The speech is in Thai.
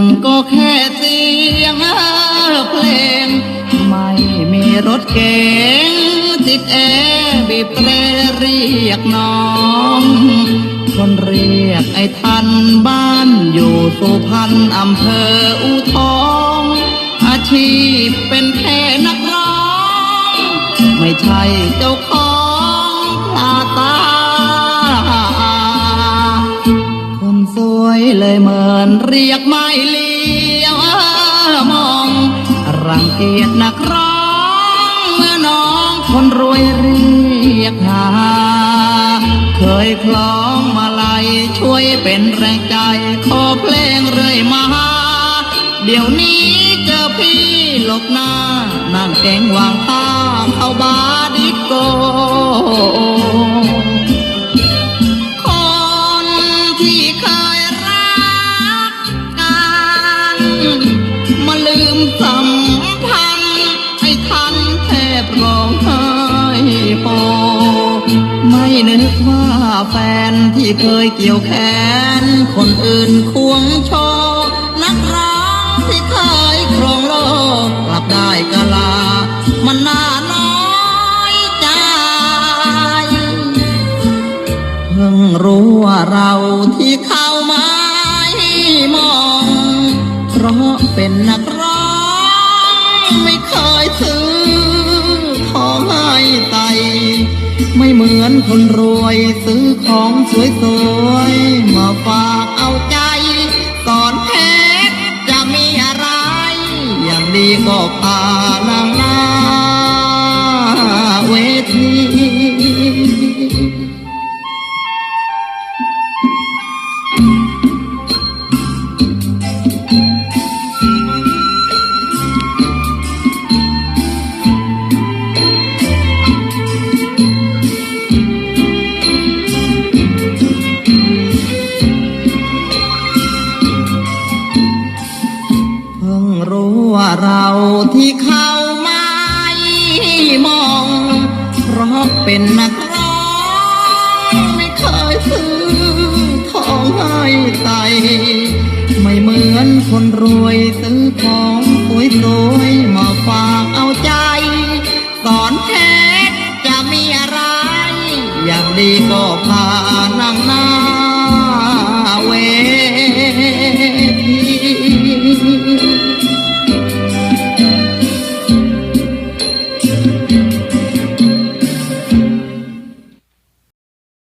งก็แค่เสียงเพลง ไม่มีรถเก๋งติดแอร์บีบแตรเรียกน้องคนเรียกไอ้ทันบ้านอยู่สุพรรณอำเภออูทอง อาชีพเป็นแค่นักร้อง ไม่ใช่เจ้าของ มือนเรียกไม่เลี้ยวมอง รังเกียจนักร้องเมื่อน้องคนรวยเรียกหา เคยคล้องมาลัยช่วยเป็นแรงใจ ขอเพลงเรื่อยมา เดี๋ยวนี้เจอพี่หลบหน้า นั่งเก่งวางข้าเข้าบาร์ดิโกคนที่เคย ว่าแฟนที่เคยเกี่ยวแขน คนอื่นควงโชว์นักร้องที่เคยครองโลกกลับได้กะลา มันน่าน้อยใจ เพิ่งรู้ว่าเราที่ ไม่เหมือนคนรวยซื้อของสวยๆมาฝากเอาใจ สอนเพชรจะมีอะไร อย่างดีก็พาล ว่าเราที่เข้ามาไม่มองเพราะเป็นนักร้องไม่เคยซื้อทองให้ใส่ไม่เหมือนคนรวยซื้อของสวยๆมาฝากเอาใจสอนเพชรจะมีอะไร อย่างดีก็พานั่งนา